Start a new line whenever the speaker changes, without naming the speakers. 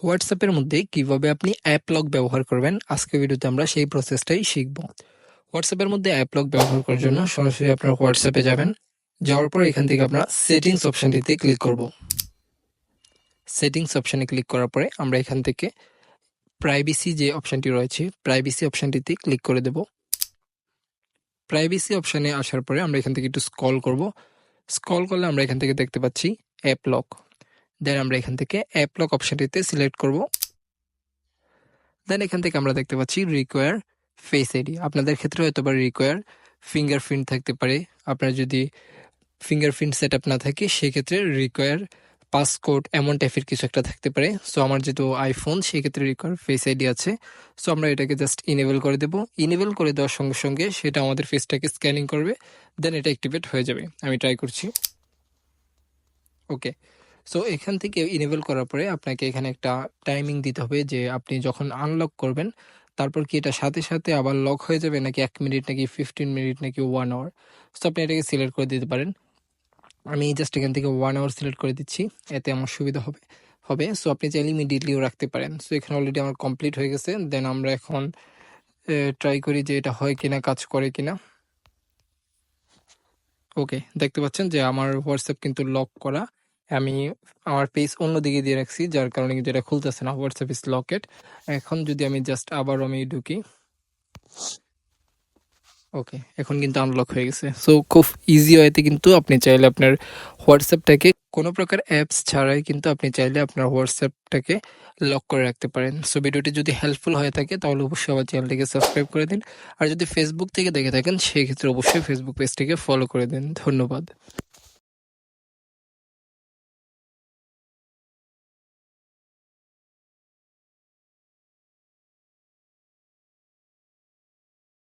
হোয়াটসঅ্যাপের মধ্যে কীভাবে আপনি অ্যাপ লক ব্যবহার করবেন আজকে ভিডিওতে আমরা সেই প্রসেসটাই শিখব। হোয়াটসঅ্যাপের মধ্যে অ্যাপ লক ব্যবহার করার জন্য সরাসরি আপনার হোয়াটসঅ্যাপে যাবেন। যাওয়ার পর এখান থেকে আপনার সেটিংস অপশনটিতে ক্লিক করব। সেটিংস অপশনে ক্লিক করার পরে আমরা এখান থেকে প্রাইভেসি যে অপশনটি রয়েছে প্রাইভেসি অপশনটিতে ক্লিক করে দেব। প্রাইভেসি অপশনে আসার পরে আমরা এখান থেকে একটু স্কল করব। স্কল করলে আমরা এখান থেকে দেখতে পাচ্ছি অ্যাপ লক। দেন আমরা এখান থেকে অ্যাপ লক অপশনটিতে সিলেক্ট করব। দেন এখান থেকে আমরা দেখতে পাচ্ছি রিকোয়ার ফেস আইডি আপনাদের ক্ষেত্রে হয়তো বা রিকোয়ার ফিঙ্গারপ্রিন্ট থাকতে পারে। আপনার যদি ফিঙ্গারপ্রিন্ট সেট আপ না থাকে, সেক্ষেত্রে রিকোয়ার পাসকোড এমন টাইপের কিছু একটা থাকতে পারে। সো আমার যেহেতু আইফোন সেক্ষেত্রে রিকোয়ার ফেস আইডি আছে। সো আমরা এটাকে জাস্ট ইনেবল করে দেবো। ইনেবল করে দেওয়ার সঙ্গে সঙ্গে সেটা আমাদের ফেসটাকে স্ক্যানিং করবে। দেন এটা অ্যাক্টিভেট হয়ে যাবে। আমি ট্রাই করছি। ওকে সো এখান থেকে ইনেবল করার পরে আপনাকে এখানে একটা টাইমিং দিতে হবে যে আপনি যখন আনলক করবেন, তারপর কি এটা সাথে সাথে আবার লক হয়ে যাবে নাকি এক মিনিট নাকি ফিফটিন মিনিট নাকি ওয়ান আওয়ার সো আপনি এটাকে সিলেক্ট করে দিতে পারেন। আমি জাস্ট এখান থেকে ওয়ান আওয়ার সিলেক্ট করে দিচ্ছি, এতে আমার সুবিধা হবে হবে। সো আপনি চাইলে ইমিডিয়েটলিও রাখতে পারেন। সো এখানে অলরেডি আমার কমপ্লিট হয়ে গেছে। দেন আমরা এখন ট্রাই করি যে এটা হয় কিনা, কাজ করে কিনা। ওকে দেখতে পাচ্ছেন যে আমার হোয়াটসঅ্যাপ কিন্তু লক করা। আমি আমার পেজ অন্যদিকে দিয়ে রাখছি, যার কারণে কিন্তু এটা খুলতেছে না হোয়াটসঅ্যাপ ইস লকেট এখন যদি আমি জাস্ট আবার আমি ঢুকি ওকে এখন কিন্তু আনলক হয়ে গেছে। সো খুব ইজি ওয়েতে কিন্তু আপনি চাইলে আপনার হোয়াটসঅ্যাপটাকে কোনো প্রকার অ্যাপস ছাড়াই কিন্তু আপনি চাইলে আপনার হোয়াটসঅ্যাপটাকে লক করে রাখতে পারেন। সো ভিডিওটি যদি হেল্পফুল হয়ে থাকে, তাহলে অবশ্যই আমার চ্যানেলটিকে সাবস্ক্রাইব করে দিন। আর যদি ফেসবুক থেকে দেখে থাকেন, সেক্ষেত্রে অবশ্যই ফেসবুক পেজটিকে ফলো করে দিন। ধন্যবাদ।